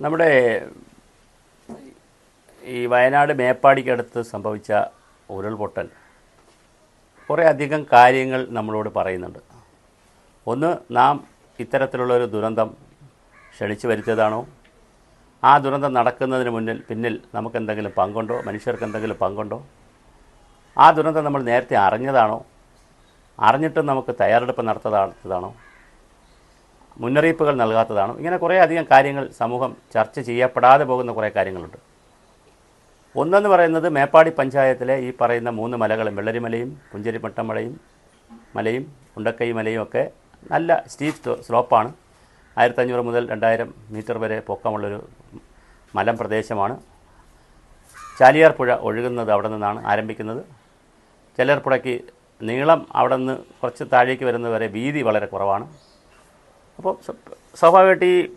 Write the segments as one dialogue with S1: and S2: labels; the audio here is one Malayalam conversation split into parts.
S1: നമ്മുടെ ഈ വയനാട് മേപ്പാടിക്കടുത്ത് സംഭവിച്ച ഉരുൾപൊട്ടൽ കുറേ അധികം കാര്യങ്ങൾ നമ്മളോട് പറയുന്നുണ്ട്. ഒന്ന് നാം ഇത്തരത്തിലുള്ളൊരു ദുരന്തം ക്ഷണിച്ചു വരുത്തിയതാണോ? ആ ദുരന്തം നടക്കുന്നതിന് മുന്നിൽ പിന്നിൽ നമുക്കെന്തെങ്കിലും പങ്കുണ്ടോ? മനുഷ്യർക്ക് എന്തെങ്കിലും പങ്കുണ്ടോ? ആ ദുരന്തം നമ്മൾ നേരത്തെ അറിഞ്ഞതാണോ? അറിഞ്ഞിട്ടും നമുക്ക് തയ്യാറെടുപ്പ് നടത്തതാണോ മുന്നറിയിപ്പുകൾ നൽകാത്തതാണോ. ഇങ്ങനെ കുറേ അധികം കാര്യങ്ങൾ സമൂഹം ചർച്ച ചെയ്യപ്പെടാതെ പോകുന്ന കുറേ കാര്യങ്ങളുണ്ട്. ഒന്നെന്ന് പറയുന്നത് മേപ്പാടി പഞ്ചായത്തിലെ ഈ പറയുന്ന മൂന്ന് മലകളും വെള്ളരിമലയും പുഞ്ചരിമട്ടമലയും മലയും ഉണ്ടക്കൈ മലയും ഒക്കെ നല്ല സ്റ്റീപ്പ് സ്ലോപ്പാണ്. ആയിരത്തഞ്ഞൂറ് മുതൽ രണ്ടായിരം മീറ്റർ വരെ പൊക്കമുള്ളൊരു മലം പ്രദേശമാണ്. ചാലിയാർ പുഴ ഒഴുകുന്നത് അവിടെ നിന്നാണ് ആരംഭിക്കുന്നത്. ചെല്ലാർ പുഴയ്ക്ക് നീളം അവിടെ നിന്ന് കുറച്ച് താഴേക്ക് വരുന്നത് വരെ വീതി വളരെ കുറവാണ്. അപ്പോൾ സ്വ- സ്വാഭാവികമായിട്ട് ഈ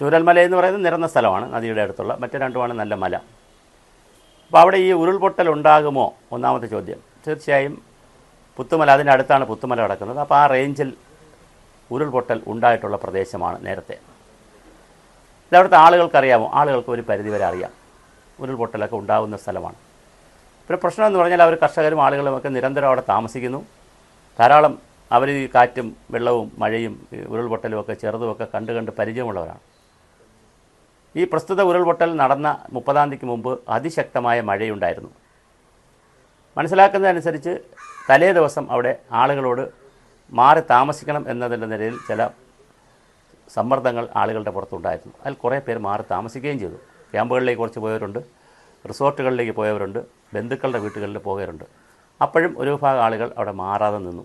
S1: ചൂരൽമല എന്ന് പറയുന്നത് നിരന്ന സ്ഥലമാണ് നദിയുടെ അടുത്തുള്ള. മറ്റു രണ്ടുമാണ് നല്ല മല. അപ്പോൾ അവിടെ ഈ ഉരുൾപൊട്ടൽ ഉണ്ടാകുമോ? ഒന്നാമത്തെ ചോദ്യം. തീർച്ചയായും പുത്തുമല അതിന്റെ അടുത്താണ് പുത്തുമല കിടക്കുന്നത്. അപ്പോൾ ആ റേഞ്ചിൽ ഉരുൾപൊട്ടൽ ഉണ്ടായിട്ടുള്ള പ്രദേശമാണ് നേരത്തെ. ഇതവിടുത്തെ ആളുകൾക്കറിയാമോ? ആളുകൾക്ക് ഒരു പരിധിവരെ അറിയാം. ഉരുൾപൊട്ടലൊക്കെ ഉണ്ടാകുന്ന സ്ഥലമാണ്. പിന്നെ പ്രശ്നം എന്ന് പറഞ്ഞാൽ അവർ കർഷകരും ആളുകളും ഒക്കെ നിരന്തരം അവിടെ താമസിക്കുന്നു. ധാരാളം അവർ ഈ കാറ്റും വെള്ളവും മഴയും ഉരുൾപൊട്ടലും ഒക്കെ ചെറുതുമൊക്കെ കണ്ട് കണ്ട് പരിചയമുള്ളവരാണ്. ഈ പ്രസ്തുത ഉരുൾപൊട്ടൽ നടന്ന മുപ്പതാം തീയതിക്ക് മുമ്പ് അതിശക്തമായ മഴയുണ്ടായിരുന്നു. മനസ്സിലാക്കുന്നതനുസരിച്ച് തലേ ദിവസം അവിടെ ആളുകളോട് മാറി താമസിക്കണം എന്നതിന്റെ നിലയിൽ ചില സമ്മർദ്ദങ്ങൾ ആളുകളുടെ പുറത്തുണ്ടായിരുന്നു. അതിൽ കുറേ പേർ മാറി താമസിക്കുകയും ചെയ്തു. ക്യാമ്പുകളിലേക്ക് കുറച്ച് പോയവരുണ്ട് റിസോർട്ടുകളിലേക്ക് പോയവരുണ്ട് ബന്ധുക്കളുടെ വീട്ടുകളിൽ പോയവരുണ്ട്. അപ്പോഴും ഒരു വിഭാഗം ആളുകൾ അവിടെ മാറാതെ നിന്നു.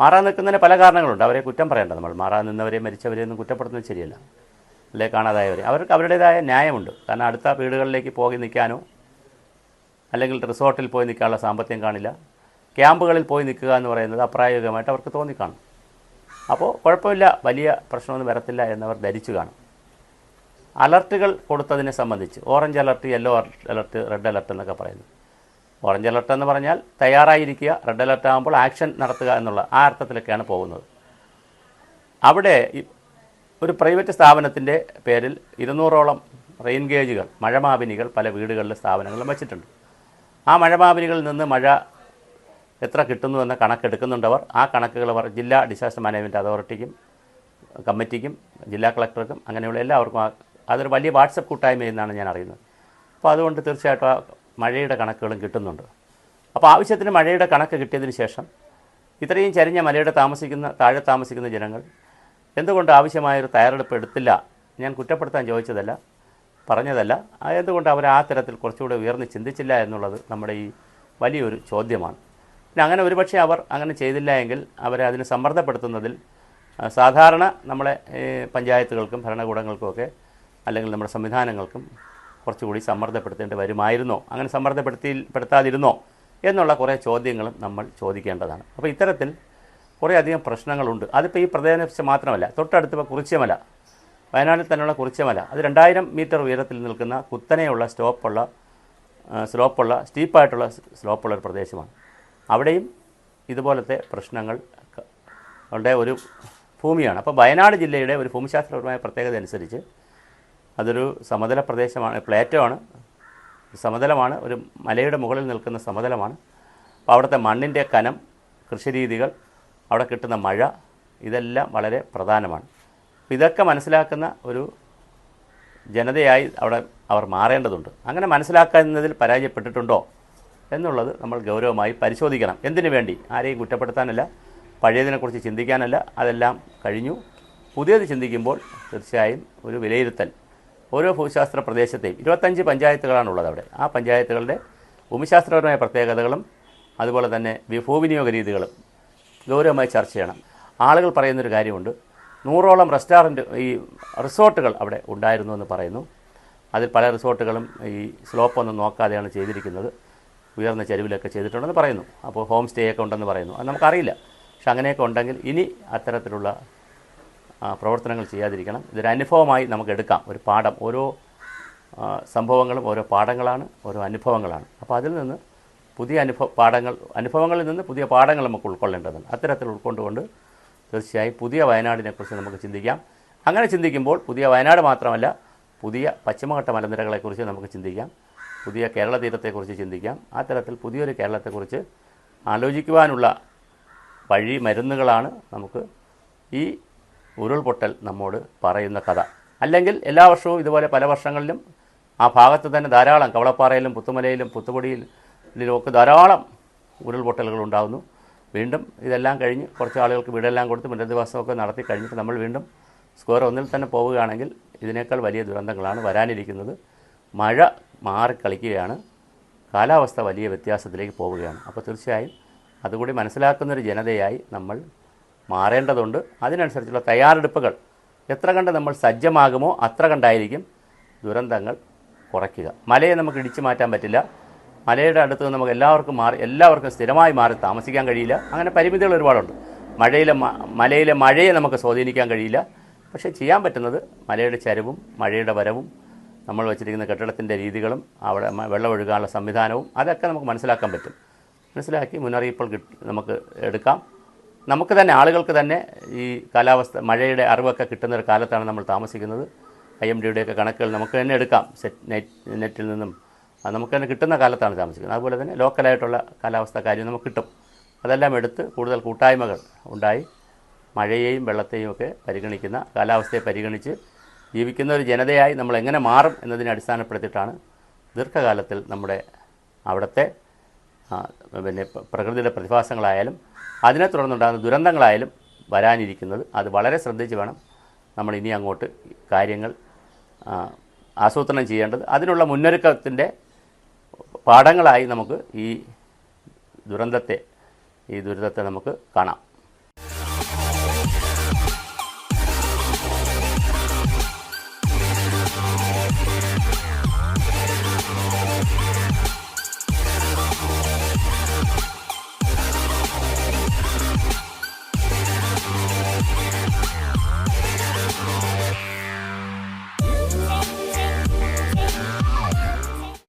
S1: മാറാതെ നിൽക്കുന്നതിന് പല കാരണങ്ങളുണ്ട്. അവരെ കുറ്റം പറയേണ്ട നമ്മൾ. മാറാൻ നിന്നവരെ മരിച്ചവരെയൊന്നും കുറ്റപ്പെടുത്തുന്നത് ശരിയല്ല. അല്ലെ? കാണാതായവരെ. അവർക്ക് അവരുടേതായ ന്യായമുണ്ട്. കാരണം അടുത്ത വീടുകളിലേക്ക് പോയി നിൽക്കാനോ അല്ലെങ്കിൽ റിസോർട്ടിൽ പോയി നിൽക്കാനുള്ള സാമ്പത്തികം കാണില്ല. ക്യാമ്പുകളിൽ പോയി നിൽക്കുക എന്ന് പറയുന്നത് അപ്രായോഗികമായിട്ട് അവർക്ക് തോന്നിക്കാണും. അപ്പോൾ കുഴപ്പമില്ല. വലിയ പ്രശ്നമൊന്നും വരത്തില്ല എന്നവർ ധരിച്ചു കാണും. അലർട്ടുകൾ കൊടുത്തതിനെ സംബന്ധിച്ച് orange alert yellow alert red alert എന്നൊക്കെ പറയുന്നു ഓറഞ്ച് അലർട്ട് എന്ന് പറഞ്ഞാൽ തയ്യാറായിരിക്കുക റെഡ് അലർട്ട് ആകുമ്പോൾ ആക്ഷൻ നടത്തുക എന്നുള്ള ആ അർത്ഥത്തിലൊക്കെയാണ് പോകുന്നത്. അവിടെ ഒരു പ്രൈവറ്റ് സ്ഥാപനത്തിന്റെ പേരിൽ ഇരുന്നൂറോളം റെയിൻ ഗേജുകൾ മഴമാപിനികൾ പല വീടുകളിലും സ്ഥാപനങ്ങളിലും വെച്ചിട്ടുണ്ട്. ആ മഴമാപിനികളിൽ നിന്ന് മഴ എത്ര കിട്ടുന്നു എന്ന കണക്കെടുക്കുന്നുണ്ടവർ ആ കണക്കുകൾ അവർ ജില്ലാ ഡിസാസ്റ്റർ മാനേജ്മെന്റ് അതോറിറ്റിക്കും കമ്മിറ്റിക്കും ജില്ലാ കളക്ടർക്കും അങ്ങനെയുള്ള എല്ലാവർക്കും അതൊരു വലിയ വാട്സപ്പ് കൂട്ടായ്മ എന്നാണ് ഞാൻ അറിയുന്നത്. അപ്പോൾ അതുകൊണ്ട് തീർച്ചയായിട്ടും മഴയുടെ കണക്കുകളും കിട്ടുന്നുണ്ട്. അപ്പോൾ ആവശ്യത്തിന് മഴയുടെ കണക്ക് കിട്ടിയതിന് ശേഷം ഇത്രയും ചരിഞ്ഞ മലയുടെ താമസിക്കുന്ന താഴെ താമസിക്കുന്ന ജനങ്ങൾ എന്തുകൊണ്ട് ആവശ്യമായൊരു തയ്യാറെടുപ്പ് എടുത്തില്ല? ഞാൻ കുറ്റപ്പെടുത്താൻ ചോദിച്ചതല്ല പറഞ്ഞതല്ല. എന്തുകൊണ്ട് അവർ ആ തരത്തിൽ കുറച്ചുകൂടെ ഉയർന്ന് ചിന്തിച്ചില്ല എന്നുള്ളത് നമ്മുടെ ഈ വലിയൊരു ചോദ്യമാണ്. പിന്നെ അങ്ങനെ ഒരുപക്ഷെ അവർ അങ്ങനെ ചെയ്തില്ല എങ്കിൽ അവരെ അതിന് സമ്മർദ്ദപ്പെടുത്തുന്നതിൽ സാധാരണ നമ്മളെ പഞ്ചായത്തുകൾക്കും ഭരണകൂടങ്ങൾക്കുമൊക്കെ അല്ലെങ്കിൽ നമ്മുടെ സംവിധാനങ്ങൾക്കും കുറച്ചുകൂടി സമ്മർദ്ദപ്പെടുത്തേണ്ടി വരുമായിരുന്നോ? അങ്ങനെ സമ്മർദ്ദപ്പെടുത്തി പെടുത്താതിരുന്നോ? എന്നുള്ള കുറേ ചോദ്യങ്ങളും നമ്മൾ ചോദിക്കേണ്ടതാണ്. അപ്പോൾ ഇത്തരത്തിൽ കുറേയധികം പ്രശ്നങ്ങളുണ്ട്. അതിപ്പോൾ ഈ പ്രദേശം മാത്രമല്ല തൊട്ടടുത്ത് ഇപ്പോൾ കുറിച്യമല. വയനാട്ടിൽ തന്നെയുള്ള കുറിച്യമല. അത് രണ്ടായിരം മീറ്റർ ഉയരത്തിൽ നിൽക്കുന്ന കുത്തനെയുള്ള സ്റ്റോപ്പുള്ള സ്ലോപ്പുള്ള സ്റ്റീപ്പായിട്ടുള്ള സ്ലോപ്പുള്ള ഒരു പ്രദേശമാണ്. അവിടെയും ഇതുപോലത്തെ പ്രശ്നങ്ങൾ ഒരു ഭൂമിയാണ്. അപ്പോൾ വയനാട് ജില്ലയുടെ ഒരു ഭൂമിശാസ്ത്രപരമായ പ്രത്യേകത അനുസരിച്ച് അതൊരു സമതല പ്രദേശമാണ് പ്ലേറ്റോ ആണ് സമതലമാണ് ഒരു മലയുടെ മുകളിൽ നിൽക്കുന്ന സമതലമാണ്. അപ്പോൾ അവിടുത്തെ മണ്ണിന്റെ കനം കൃഷിരീതികൾ അവിടെ കിട്ടുന്ന മഴ ഇതെല്ലാം വളരെ പ്രധാനമാണ്. ഇതൊക്കെ മനസ്സിലാക്കുന്ന ഒരു ജനതയായി അവിടെ അവർ മാറേണ്ടതുണ്ട്. അങ്ങനെ മനസ്സിലാക്കുന്നതിൽ പരാജയപ്പെട്ടിട്ടുണ്ടോ എന്നുള്ളത് നമ്മൾ ഗൗരവമായി പരിശോധിക്കണം. എന്തിനു വേണ്ടി? ആരെയും കുറ്റപ്പെടുത്താനല്ല പഴയതിനെക്കുറിച്ച് ചിന്തിക്കാനല്ല അതെല്ലാം കഴിഞ്ഞു. പുതിയത് ചിന്തിക്കുമ്പോൾ തീർച്ചയായും ഒരു വിലയിരുത്തൽ. ഓരോ ഭൂശാസ്ത്ര പ്രദേശത്തെയും ഇരുപത്തഞ്ച് പഞ്ചായത്തുകളാണുള്ളത് അവിടെ. ആ പഞ്ചായത്തുകളുടെ ഭൂമിശാസ്ത്രപരമായ പ്രത്യേകതകളും അതുപോലെ തന്നെ ഭൂവിനിയോഗ രീതികളും ഗൗരവമായി ചർച്ച ചെയ്യണം. ആളുകൾ പറയുന്നൊരു കാര്യമുണ്ട് നൂറോളം റെസ്റ്റോറന്റ് ഈ റിസോർട്ടുകൾ അവിടെ ഉണ്ടായിരുന്നു എന്ന് പറയുന്നു. അതിൽ പല റിസോർട്ടുകളും ഈ സ്ലോപ്പൊന്നും നോക്കാതെയാണ് ചെയ്തിരിക്കുന്നത്. ഉയർന്ന ചെരുവിലൊക്കെ ചെയ്തിട്ടുണ്ടെന്ന് പറയുന്നു. അപ്പോൾ ഹോം സ്റ്റേ ഒക്കെ ഉണ്ടെന്ന് പറയുന്നു. അത് നമുക്കറിയില്ല. പക്ഷെ അങ്ങനെയൊക്കെ ഉണ്ടെങ്കിൽ ഇനി അത്തരത്തിലുള്ള പ്രവർത്തനങ്ങൾ ചെയ്യാതിരിക്കണം. ഇതൊരു അനുഭവമായി നമുക്ക് എടുക്കാം. ഒരു പാഠം. ഓരോ സംഭവങ്ങളും ഓരോ പാഠങ്ങളാണ് ഓരോ അനുഭവങ്ങളാണ്. അപ്പോൾ അതിൽ നിന്ന് പുതിയ അനുഭവ പാഠങ്ങൾ അനുഭവങ്ങളിൽ നിന്ന് പുതിയ പാഠങ്ങൾ നമുക്ക് ഉൾക്കൊള്ളേണ്ടതുണ്ട്. അത്തരത്തിൽ ഉൾക്കൊണ്ടുകൊണ്ട് തീർച്ചയായും പുതിയ വയനാടിനെക്കുറിച്ച് നമുക്ക് ചിന്തിക്കാം. അങ്ങനെ ചിന്തിക്കുമ്പോൾ പുതിയ വയനാട് മാത്രമല്ല പുതിയ പശ്ചിമഘട്ട മലനിരകളെക്കുറിച്ച് നമുക്ക് ചിന്തിക്കാം. പുതിയ കേരള തീരത്തെക്കുറിച്ച് ചിന്തിക്കാം. ആ തരത്തിൽ പുതിയൊരു കേരളത്തെക്കുറിച്ച് ആലോചിക്കുവാനുള്ള വഴി മരുന്നുകളാണ് നമുക്ക് ഈ ഉരുൾപൊട്ടൽ നമ്മോട് പറയുന്ന കഥ. അല്ലെങ്കിൽ എല്ലാ വർഷവും ഇതുപോലെ പല വർഷങ്ങളിലും ആ ഭാഗത്ത് തന്നെ ധാരാളം കവളപ്പാറയിലും പുത്തുമലയിലും പുത്തുപൊടിയിലും ഒക്കെ ധാരാളം ഉരുൾപൊട്ടലുകൾ ഉണ്ടാകുന്നു വീണ്ടും ഇതെല്ലാം കഴിഞ്ഞ് കുറച്ച് ആളുകൾക്ക് വീടെല്ലാം കൊടുത്ത് പുനരധിവാസമൊക്കെ നടത്തി കഴിഞ്ഞിട്ട് നമ്മൾ വീണ്ടും സ്ക്വയർ ഒന്നിൽ തന്നെ പോവുകയാണെങ്കിൽ ഇതിനേക്കാൾ വലിയ ദുരന്തങ്ങളാണ് വരാനിരിക്കുന്നത്. മഴ മാറിക്കളിക്കുകയാണ്. കാലാവസ്ഥ വലിയ വ്യത്യാസത്തിലേക്ക് പോവുകയാണ്. അപ്പോൾ തീർച്ചയായും അതുകൂടി മനസ്സിലാക്കുന്നൊരു ജനതയായി നമ്മൾ മാറേണ്ടതുണ്ട്. അതിനനുസരിച്ചുള്ള തയ്യാറെടുപ്പുകൾ. എത്ര കണ്ട് നമ്മൾ സജ്ജമാകുമോ അത്ര കണ്ടായിരിക്കും ദുരന്തങ്ങൾ കുറയ്ക്കുക. മലയെ നമുക്ക് ഇടിച്ചു മാറ്റാൻ പറ്റില്ല. മലയുടെ അടുത്ത് നമുക്ക് എല്ലാവർക്കും മാറി എല്ലാവർക്കും സ്ഥിരമായി മാറി താമസിക്കാൻ കഴിയില്ല. അങ്ങനെ പരിമിതികൾ ഒരുപാടുണ്ട്. മഴയിലെ മലയിലെ മഴയെ നമുക്ക് സ്വാധീനിക്കാൻ കഴിയില്ല. പക്ഷേ ചെയ്യാൻ പറ്റുന്നത് മലയുടെ ചരിവും മഴയുടെ വരവും നമ്മൾ വെച്ചിരിക്കുന്ന കെട്ടിടത്തിന്റെ രീതികളും അവിടെ വെള്ളമൊഴുകാനുള്ള സംവിധാനവും അതൊക്കെ നമുക്ക് മനസ്സിലാക്കാൻ പറ്റും. മനസ്സിലാക്കി മുന്നറിയിപ്പുകൾ നമുക്ക് എടുക്കാം. നമുക്ക് തന്നെ ആളുകൾക്ക് തന്നെ ഈ കാലാവസ്ഥ മഴയുടെ അറിവൊക്കെ കിട്ടുന്ന ഒരു കാലത്താണ് നമ്മൾ താമസിക്കുന്നത്. ഐ എം ഡിയുടെയൊക്കെ കണക്കുകൾ നമുക്ക് തന്നെ എടുക്കാം. സെറ്റ് നെറ്റ് നെറ്റിൽ നിന്നും. നമുക്ക് തന്നെ കിട്ടുന്ന കാലത്താണ് താമസിക്കുന്നത്. അതുപോലെ തന്നെ ലോക്കലായിട്ടുള്ള കാലാവസ്ഥ കാര്യം നമുക്ക് കിട്ടും. അതെല്ലാം എടുത്ത് കൂടുതൽ കൂട്ടായ്മകൾ ഉണ്ടായി മഴയെയും വെള്ളത്തെയും ഒക്കെ പരിഗണിക്കുന്ന കാലാവസ്ഥയെ പരിഗണിച്ച് ജീവിക്കുന്ന ഒരു ജനതയായി നമ്മൾ എങ്ങനെ മാറും എന്നതിനെ അടിസ്ഥാനപ്പെടുത്തിയിട്ടാണ് ദീർഘകാലത്തിൽ നമ്മുടെ അവിടുത്തെ പിന്നെ പ്രകൃതിയുടെ പ്രതിഭാസങ്ങളായാലും അതിനെ തുടർന്നുണ്ടാകുന്ന ദുരന്തങ്ങളായാലും വരാനിരിക്കുന്നത് അത് വളരെ ശ്രദ്ധിച്ച് വേണം നമ്മൾ ഇനി അങ്ങോട്ട് കാര്യങ്ങൾ ആസൂത്രണം ചെയ്യേണ്ടത്. അതിനുള്ള മുന്നൊരുക്കത്തിന്റെ പാഠങ്ങളായി നമുക്ക് ഈ ദുരന്തത്തെ ഈ ദുരിതത്തെ നമുക്ക് കാണാം.